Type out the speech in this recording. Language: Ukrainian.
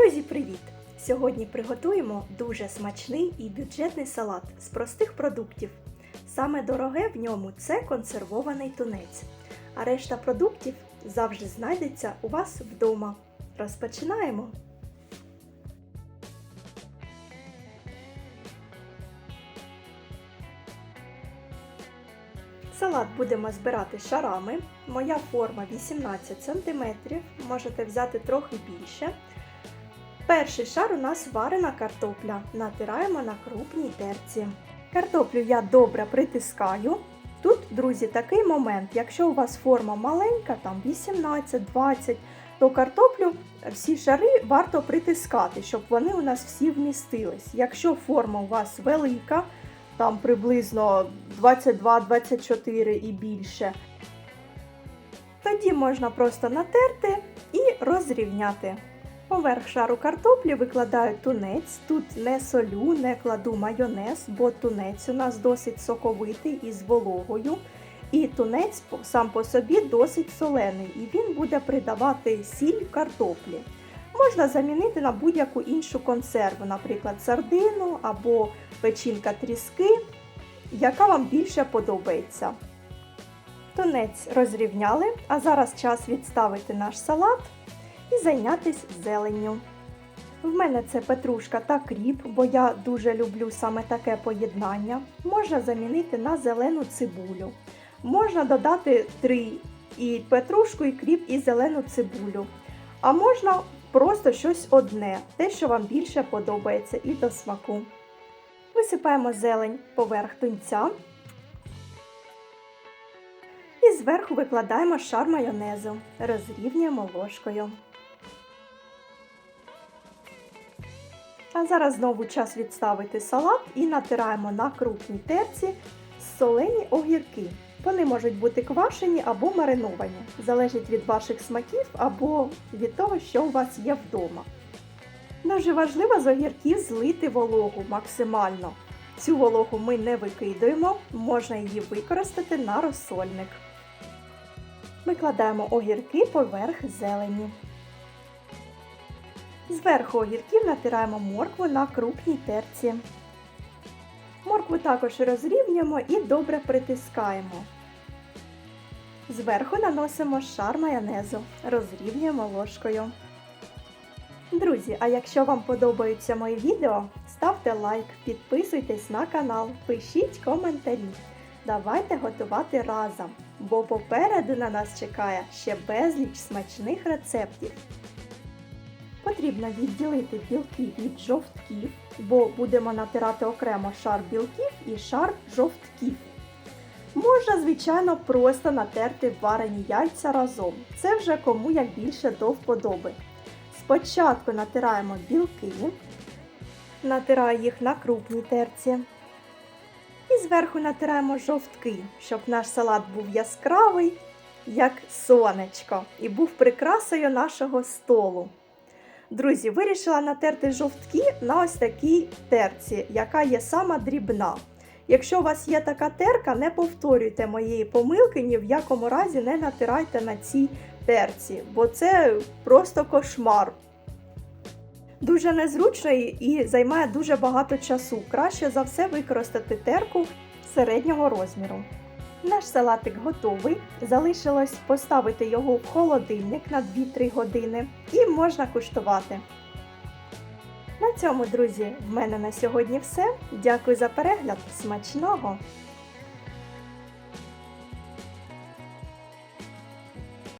Друзі, привіт! Сьогодні приготуємо дуже смачний і бюджетний салат з простих продуктів. Саме дороге в ньому це консервований тунець, а решта продуктів завжди знайдеться у вас вдома. Розпочинаємо! Салат будемо збирати шарами. Моя форма 18 см, можете взяти трохи більше. Перший шар у нас варена картопля. Натираємо на крупній терці. Картоплю я добре притискаю. Тут, друзі, такий момент. Якщо у вас форма маленька, там 18-20, то картоплю всі шари варто притискати, щоб вони у нас всі вмістились. Якщо форма у вас велика, там приблизно 22-24 і більше, тоді можна просто натерти і розрівняти. Поверх шару картоплі викладаю тунець. Тут не солю, не кладу майонез, бо тунець у нас досить соковитий і з вологою. І тунець сам по собі досить солений, і він буде придавати сіль картоплі. Можна замінити на будь-яку іншу консерву, наприклад, сардину або печінка тріски, яка вам більше подобається. Тунець розрівняли, а зараз час відставити наш салат і зайнятися зеленню. В мене це петрушка та кріп, бо я дуже люблю саме таке поєднання. Можна замінити на зелену цибулю. Можна додати три і петрушку, і кріп, і зелену цибулю. А можна просто щось одне, те, що вам більше подобається, і до смаку. Висипаємо зелень поверх тунця. І зверху викладаємо шар майонезу, розрівнюємо ложкою. А зараз знову час відставити салат і натираємо на крупній терці солені огірки. Вони можуть бути квашені або мариновані, залежить від ваших смаків або від того, що у вас є вдома. Дуже важливо з огірків злити вологу максимально. Цю вологу ми не викидуємо, можна її використати на розсольник. Викладаємо огірки поверх зелені. Зверху огірків натираємо моркву на крупній терці. Моркву також розрівнюємо і добре притискаємо. Зверху наносимо шар майонезу, розрівнюємо ложкою. Друзі, а якщо вам подобаються мої відео, ставте лайк, підписуйтесь на канал, пишіть коментарі. Давайте готувати разом, бо попереду на нас чекає ще безліч смачних рецептів. Потрібно відділити білки від жовтків, бо будемо натирати окремо шар білків і шар жовтків. Можна, звичайно, просто натерти варені яйця разом. Це вже кому як більше до вподоби. Спочатку натираємо білки, натираю їх на крупній терці. І зверху натираємо жовтки, щоб наш салат був яскравий, як сонечко, і був прикрасою нашого столу. Друзі, вирішила натерти жовтки на ось такій терці, яка є сама дрібна. Якщо у вас є така терка, не повторюйте моєї помилки, ні в якому разі не натирайте на цій терці, бо це просто кошмар. Дуже незручно і займає дуже багато часу. Краще за все використати терку середнього розміру. Наш салатик готовий. Залишилось поставити його в холодильник на 2-3 години і можна куштувати. На цьому, друзі, в мене на сьогодні все. Дякую за перегляд. Смачного!